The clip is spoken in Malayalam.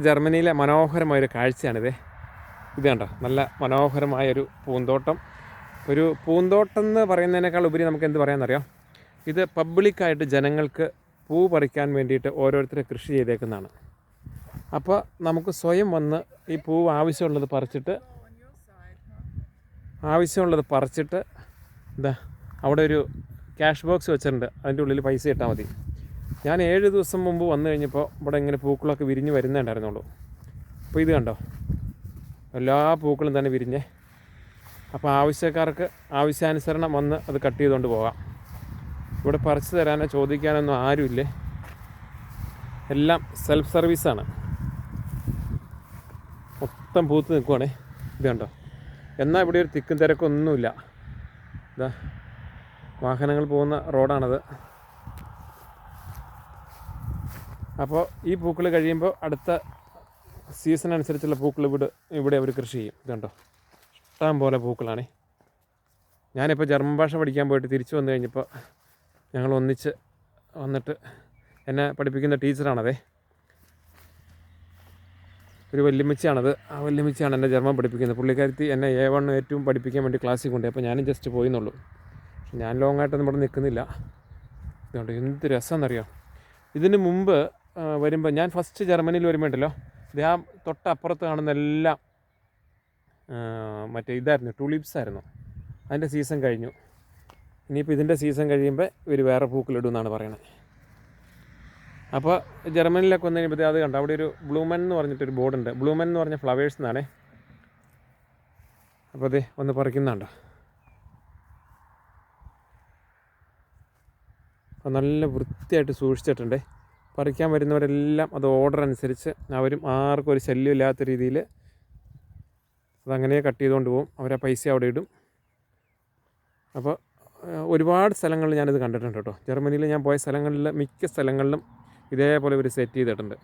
ജർമ്മനിയിലെ മനോഹരമായൊരു കാഴ്ചയാണിത്. ഇത് കണ്ടോ? നല്ല മനോഹരമായൊരു പൂന്തോട്ടം. ഒരു പൂന്തോട്ടം എന്ന് പറയുന്നതിനേക്കാൾ ഉപരി നമുക്ക് എന്ത് പറയാമെന്നറിയാം ഇത് പബ്ലിക്കായിട്ട് ജനങ്ങൾക്ക് പൂ പറിക്കാൻ വേണ്ടിയിട്ട് ഓരോരുത്തർ കൃഷി ചെയ്തേക്കുന്നതാണ്. അപ്പോൾ നമുക്ക് സ്വയം വന്ന് ഈ പൂവ് ആവശ്യമുള്ളത് പറിച്ചിട്ട് ആവശ്യമുള്ളത് പറിച്ചിട്ട് എന്താ അവിടെ ഒരു ക്യാഷ് ബോക്സ് വെച്ചിട്ടുണ്ട്. അതിന്റെ ഉള്ളിൽ പൈസ ഇട്ടാൽ മതി. ഞാൻ ഏഴ് ദിവസം മുമ്പ് വന്നു കഴിഞ്ഞപ്പോൾ ഇവിടെ ഇങ്ങനെ പൂക്കളൊക്കെ വിരിഞ്ഞ് വരുന്നേ ഉണ്ടായിരുന്നുള്ളൂ. അപ്പോൾ ഇത് കണ്ടോ? എല്ലാ പൂക്കളും തന്നെ വിരിഞ്ഞേ. അപ്പോൾ ആവശ്യക്കാർക്ക് ആവശ്യാനുസരണം വന്ന് അത് കട്ട് ചെയ്തുകൊണ്ട് പോകാം. ഇവിടെ പറിച്ചു തരാനോ ചോദിക്കാനൊന്നും ആരുമില്ലേ. എല്ലാം സെൽഫ് സർവീസാണ് മൊത്തം പൂത്ത് നിൽക്കുവാണേ. ഇത് കണ്ടോ? എന്നാൽ ഇവിടെ ഒരു തിക്കും തിരക്കൊന്നുമില്ല. ഇതാ വാഹനങ്ങൾ പോകുന്ന റോഡാണത്. അപ്പോൾ ഈ പൂക്കൾ കഴിയുമ്പോൾ അടുത്ത സീസൺ അനുസരിച്ചുള്ള പൂക്കൾ ഇവിടെ ഇവിടെ അവർ കൃഷി ചെയ്യും. ഇത് കണ്ടോ? ഇഷ്ടം പോലെ പൂക്കളാണേ. ഞാനിപ്പോൾ ജർമ്മൻ ഭാഷ പഠിക്കാൻ പോയിട്ട് തിരിച്ചു വന്നു കഴിഞ്ഞപ്പോൾ ഞങ്ങൾ ഒന്നിച്ച് വന്നിട്ട് എന്നെ പഠിപ്പിക്കുന്ന ടീച്ചറാണതേ ഒരു വല്യമ്മച്ചിയാണത്. ആ വല്യമ്മച്ചിയാണ് എന്നെ ജർമ്മൻ പഠിപ്പിക്കുന്നത്. പുള്ളിക്കാരത്തി എന്നെ എ വൺ ഏറ്റവും പഠിപ്പിക്കാൻ വേണ്ടി ക്ലാസ്സിൽ കൊണ്ടുപോയി അപ്പോൾ ഞാനും ജസ്റ്റ് പോയി എന്നുള്ളൂ ഞാൻ ലോങ്ങായിട്ടൊന്നും ഇവിടെ നിൽക്കുന്നില്ല ഇതുകൊണ്ട് എന്ത് രസമെന്നറിയാം? ഇതിന് മുമ്പ് വരുമ്പോൾ ഞാൻ ഫസ്റ്റ് ജർമ്മനിയിൽ വരുമ്പോൾ ഉണ്ടല്ലോ ഇത് തൊട്ടപ്പുറത്ത് കാണുന്ന എല്ലാം മറ്റേ ഇതായിരുന്നു ടുലിപ്സ് ആയിരുന്നു. അതിന്റെ സീസൺ കഴിഞ്ഞു. ഇനിയിപ്പോൾ ഇതിന്റെ സീസൺ കഴിയുമ്പോൾ ഇവർ വേറെ പൂക്കളിടും എന്നാണ് പറയുന്നത് അപ്പോൾ ജർമ്മനിയിലൊക്കെ വന്നു കഴിയുമ്പോൾ അത് കണ്ടു? അവിടെ ഒരു ബ്ലൂമൻ എന്ന് പറഞ്ഞിട്ടൊരു ബോർഡുണ്ട്. ബ്ലൂമൻ എന്ന് പറഞ്ഞ ഫ്ലവേഴ്സ് എന്നാണേ. അപ്പോൾ അതെ ഒന്ന് പറിക്കുന്നുണ്ടോ? അപ്പോൾ നല്ല വൃത്തിയായിട്ട് സൂക്ഷിച്ചിട്ടുണ്ട്. പറിക്കാൻ വരുന്നവരെല്ലാം അത് ഓർഡർ അനുസരിച്ച് അവരും ആർക്കും ഒരു ശല്യമില്ലാത്ത രീതിയിൽ അതങ്ങനെ കട്ട് ചെയ്തുകൊണ്ട് പോകും. അവരാ പൈസ അവിടെ ഇടും. അപ്പോൾ ഒരുപാട് സ്ഥലങ്ങളിൽ ഞാനിത് കണ്ടിട്ടുണ്ട് കേട്ടോ. ജർമ്മനിയിൽ ഞാൻ പോയ സ്ഥലങ്ങളിൽ മിക്ക സ്ഥലങ്ങളിലും ഇതേപോലെ ഇവർ സെറ്റ് ചെയ്തിട്ടുണ്ട്.